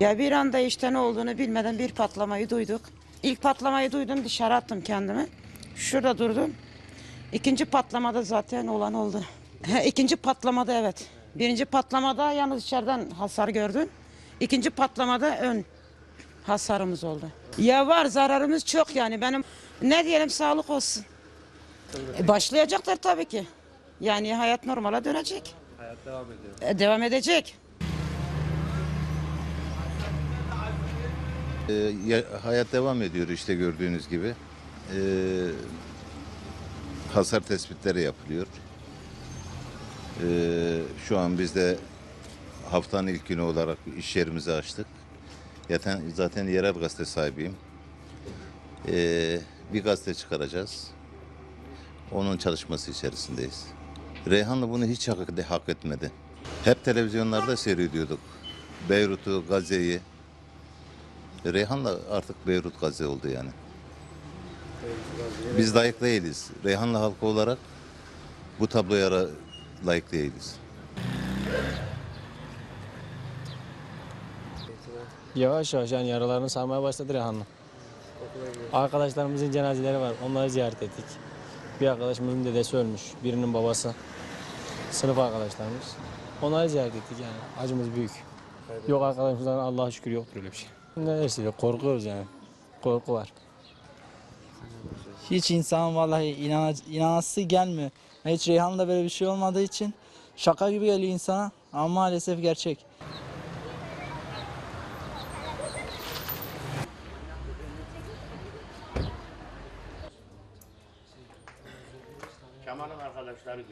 Ya bir anda işte ne olduğunu bilmeden bir patlamayı duyduk. İlk patlamayı duydum dışarı attım kendimi. Şurada durdum. İkinci patlamada zaten olan oldu. İkinci patlamada evet. Birinci patlamada yalnız içeriden hasar gördüm. İkinci patlamada ön hasarımız oldu. Ya var zararımız çok yani benim ne diyelim sağlık olsun. E, başlayacaklar tabii ki. Yani hayat normale dönecek. Hayat devam ediyor. E, devam edecek. Ya- hayat devam ediyor işte gördüğünüz gibi. Ee, hasar tespitleri yapılıyor. Ee, şu an biz de haftanın ilk günü olarak iş yerimizi açtık. Zaten, zaten yerel gazete sahibiyim. Ee, bir gazete çıkaracağız. Onun çalışması içerisindeyiz. Reyhanlı bunu hiç hak, hak etmedi. Hep televizyonlarda seyrediyorduk. Beyrut'u, Gazze'yi. Reyhan'la artık Beyrut Gazze oldu yani. Biz layık değiliz. Reyhanlı halkı olarak bu tabloya layık değiliz. Yavaş yavaş yani yaralarını sarmaya başladı Rehanlı. Arkadaşlarımızın cenazeleri var. Onları ziyaret ettik. Bir arkadaşımızın dedesi ölmüş. Birinin babası. Sınıf arkadaşlarımız. Onları ziyaret ettik yani. Acımız büyük. Yok arkadaşımızdan Allah'a şükür yoktur öyle bir şey. Dersin? Korkuyoruz yani. Korku var. Hiç insan vallahi inana, inanası gelmiyor. Hiç Reyhan'da böyle bir şey olmadığı için şaka gibi geliyor insana ama maalesef gerçek. Kemal'in arkadaşları